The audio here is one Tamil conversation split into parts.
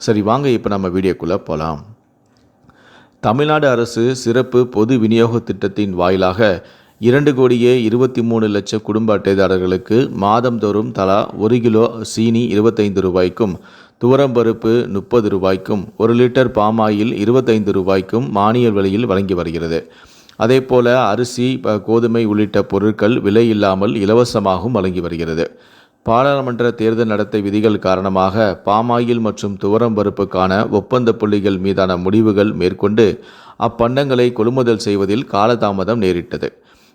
சரி வாங்க இப்போ நம்ம வீடியோக்குள்ளே போகலாம் தமிழ்நாடு அரசு சிறப்பு பொது விநியோக திட்டத்தின் வாயிலாக இரண்டு கோடியே இருபத்தி மூணு லட்சம் குடும்ப அட்டைதாரர்களுக்கு மாதந்தோறும் தலா ஒரு கிலோ சீனி இருபத்தைந்து ரூபாய்க்கும் துவரம்பருப்பு முப்பது ரூபாய்க்கும் ஒரு லிட்டர் பாமாயில் இருபத்தைந்து ரூபாய்க்கும் மானிய விலையில் வழங்கி வருகிறது. அதேபோல அரிசி கோதுமை உள்ளிட்ட பொருட்கள் விலை இல்லாமல் இலவசமாகவும் வழங்கி வருகிறது. பாராளுமன்ற தேர்தல் நடத்தை விதிகள் காரணமாக பாமாயில் மற்றும் துவரம் பருப்புக்கான ஒப்பந்த புள்ளிகள் மீதான முடிவுகள் மேற்கொண்டு அப்பண்டங்களை கொள்முதல் செய்வதில் காலதாமதம் நேரிட்டது.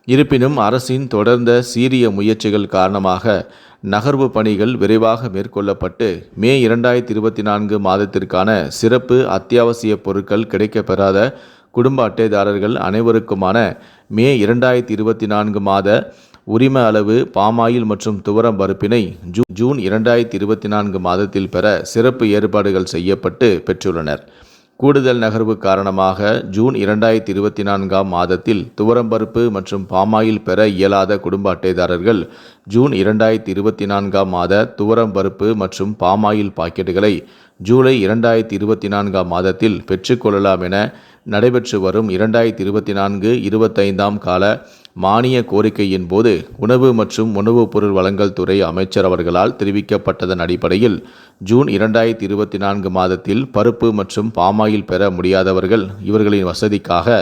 இருப்பினும் அரசின் தொடர்ந்த சீரிய முயற்சிகள் காரணமாக நகர்வு பணிகள் விரைவாக மேற்கொள்ளப்பட்டு மே இரண்டாயிரத்தி இருபத்தி நான்கு மாதத்திற்கான சிறப்பு அத்தியாவசிய பொருட்கள் கிடைக்கப்பெறாத குடும்ப அட்டைதாரர்கள் அனைவருக்குமான மே இரண்டாயிரத்தி இருபத்தி நான்கு மாத உரிம அளவு பாமாயில் மற்றும் துவரம் பருப்பினை ஜூ ஜூன் இரண்டாயிரத்தி இருபத்தி நான்கு மாதத்தில் பெற சிறப்பு ஏற்பாடுகள் செய்யப்பட்டு பெற்றுள்ளனர். கூடுதல் நகர்வு காரணமாக ஜூன் இரண்டாயிரத்தி இருபத்தி நான்காம் மாதத்தில் துவரம்பருப்பு மற்றும் பாமாயில் பெற இயலாத குடும்ப அட்டைதாரர்கள் ஜூன் இரண்டாயிரத்தி இருபத்தி நான்காம் மாத துவரம்பருப்பு மற்றும் பாமாயில் பாக்கெட்டுகளை ஜூலை இரண்டாயிரத்தி இருபத்தி நான்காம் மாதத்தில் பெற்றுக்கொள்ளலாம் என நடைபெற்று வரும் இரண்டாயிரத்தி இருபத்தி நான்கு இருபத்தைந்தாம் கால மானிய கோரிக்கையின் போது உணவு மற்றும் உணவுப் பொருள் வழங்கல் துறை அமைச்சர் அவர்களால் தெரிவிக்கப்பட்டதன் அடிப்படையில் ஜூன் இரண்டாயிரத்தி இருபத்தி நான்கு மாதத்தில் பருப்பு மற்றும் பாமாயில் பெற முடியாதவர்கள் இவர்களின் வசதிக்காக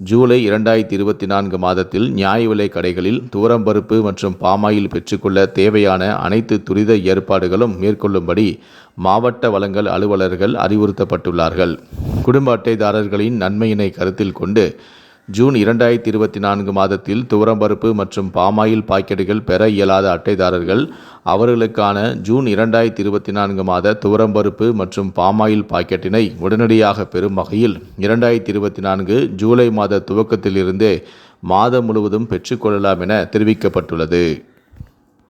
ஜூலை இரண்டாயிரத்தி இருபத்தி நான்கு மாதத்தில் நியாய விலை கடைகளில் தூரம்பருப்பு மற்றும் பாமாயில் பெற்றுக்கொள்ள தேவையான அனைத்து துரித ஏற்பாடுகளும் மேற்கொள்ளும்படி மாவட்ட வளங்கள் அலுவலர்கள் அறிவுறுத்தப்பட்டுள்ளார்கள். குடும்ப அட்டைதாரர்களின் நன்மையினை கருத்தில் கொண்டு ஜூன் இரண்டாயிரத்தி இருபத்தி நான்கு மாதத்தில் துவரம்பருப்பு மற்றும் பாமாயில் பாக்கெட்டுகள் பெற இயலாத அட்டைதாரர்கள் அவர்களுக்கான ஜூன் இரண்டாயிரத்தி இருபத்தி நான்கு மாத துவரம்பருப்பு மற்றும் பாமாயில் பாக்கெட்டினை உடனடியாக பெறும் வகையில் இரண்டாயிரத்தி இருபத்தி நான்கு ஜூலை மாத துவக்கத்திலிருந்தே மாதம் முழுவதும் பெற்றுக்கொள்ளலாம் என தெரிவிக்கப்பட்டுள்ளது.